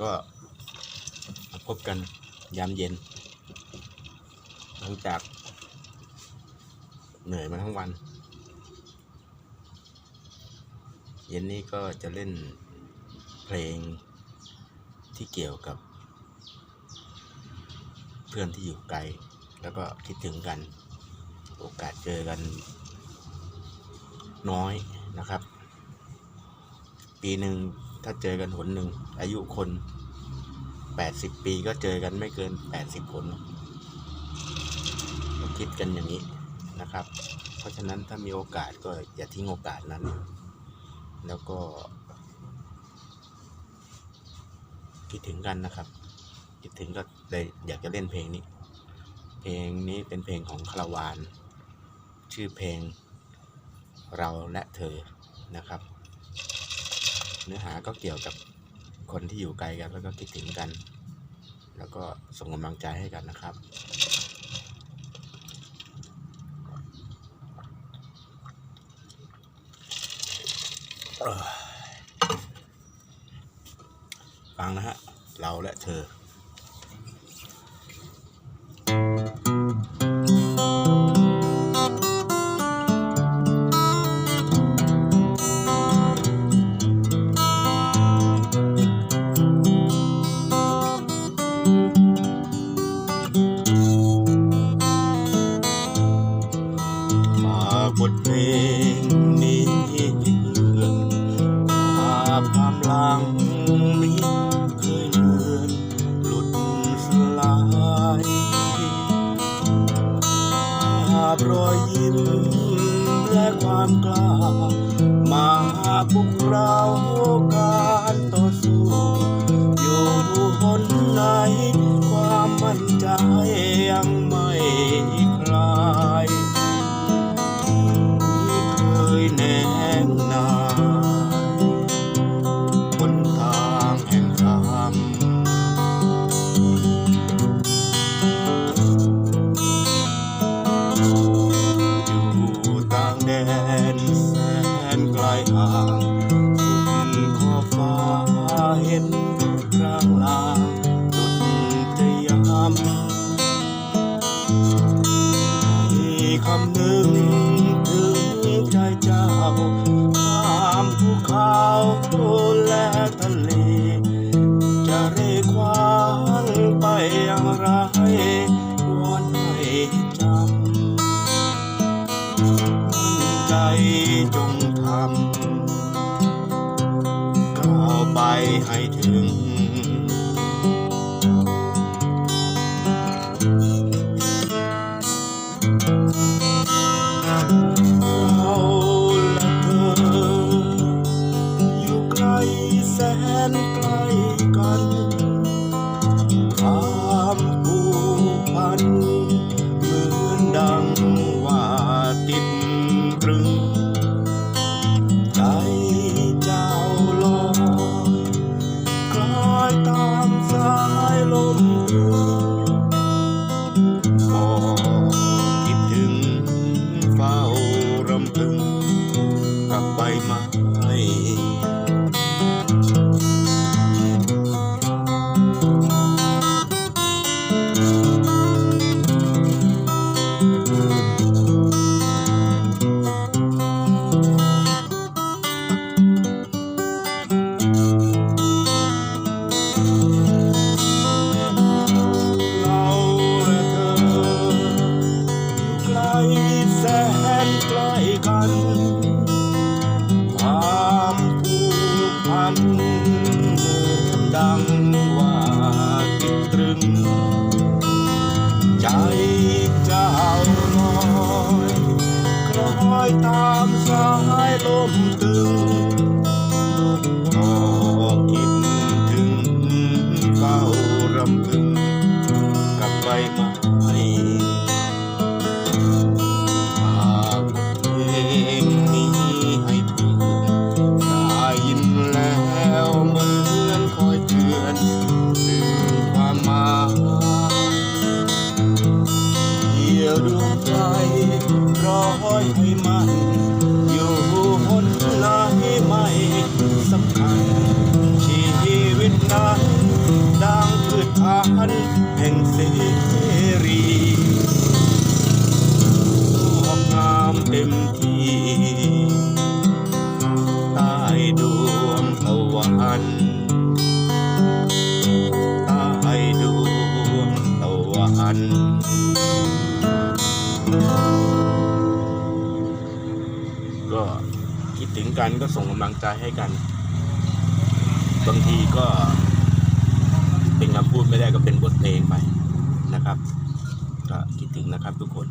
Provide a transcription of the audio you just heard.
ก็พบกันยามเย็น หลังจาก เหนื่อยมาทั้งวัน เย็นนี้ก็จะเล่นเพลงที่เกี่ยวกับ เพื่อนที่อยู่ไกล แล้วก็คิดถึงกัน โอกาสเจอกัน น้อยนะครับ ปีหนึ่ง ถ้าเจอกันหนหนึ่งอายุคน 80 ปีก็เจอกันไม่เกิน 80คนก็คิดกันอย่างนี้นะครับ เพราะฉะนั้นถ้ามีโอกาสก็อย่าทิ้งโอกาสนั้น แล้วก็ คิดถึงกันนะครับคิดถึงก็เลยอยากจะเล่นเพลงนี้ เพลงนี้เป็นเพลงของคาราวาน ชื่อเพลงเราและเธอนะครับ เนื้อหาก็เกี่ยวกับคนที่อยู่ไกลกันแล้วก็คิดถึงกัน แล้วก็ส่งกำลังใจให้กันนะครับ ฟังนะฮะ เราและเธอ ภาพรอยยิ้มและความกล้ามาพวกเรา เจ้าข้ามภูเขาและทะเล จะเรควานไปอย่างไรวอนให้จำมั่นใจจงทำก้าวไปให้ถึง เดังว่าติดตรึง ใจเจ้าลอยคล้อยตามสายลมตึงก็คิดถึงเฝ้ารำพึงกับใบไม้ มที่ใต้ดวงตะวันใต้ดวงตะวันก็คิดถึงกันก็ส่งกำลังใจให้กัน บางทีก็เป็นคำพูดไม่ได้ก็เป็นบทเพลงไปนะครับ ก็คิดถึงนะครับทุกคน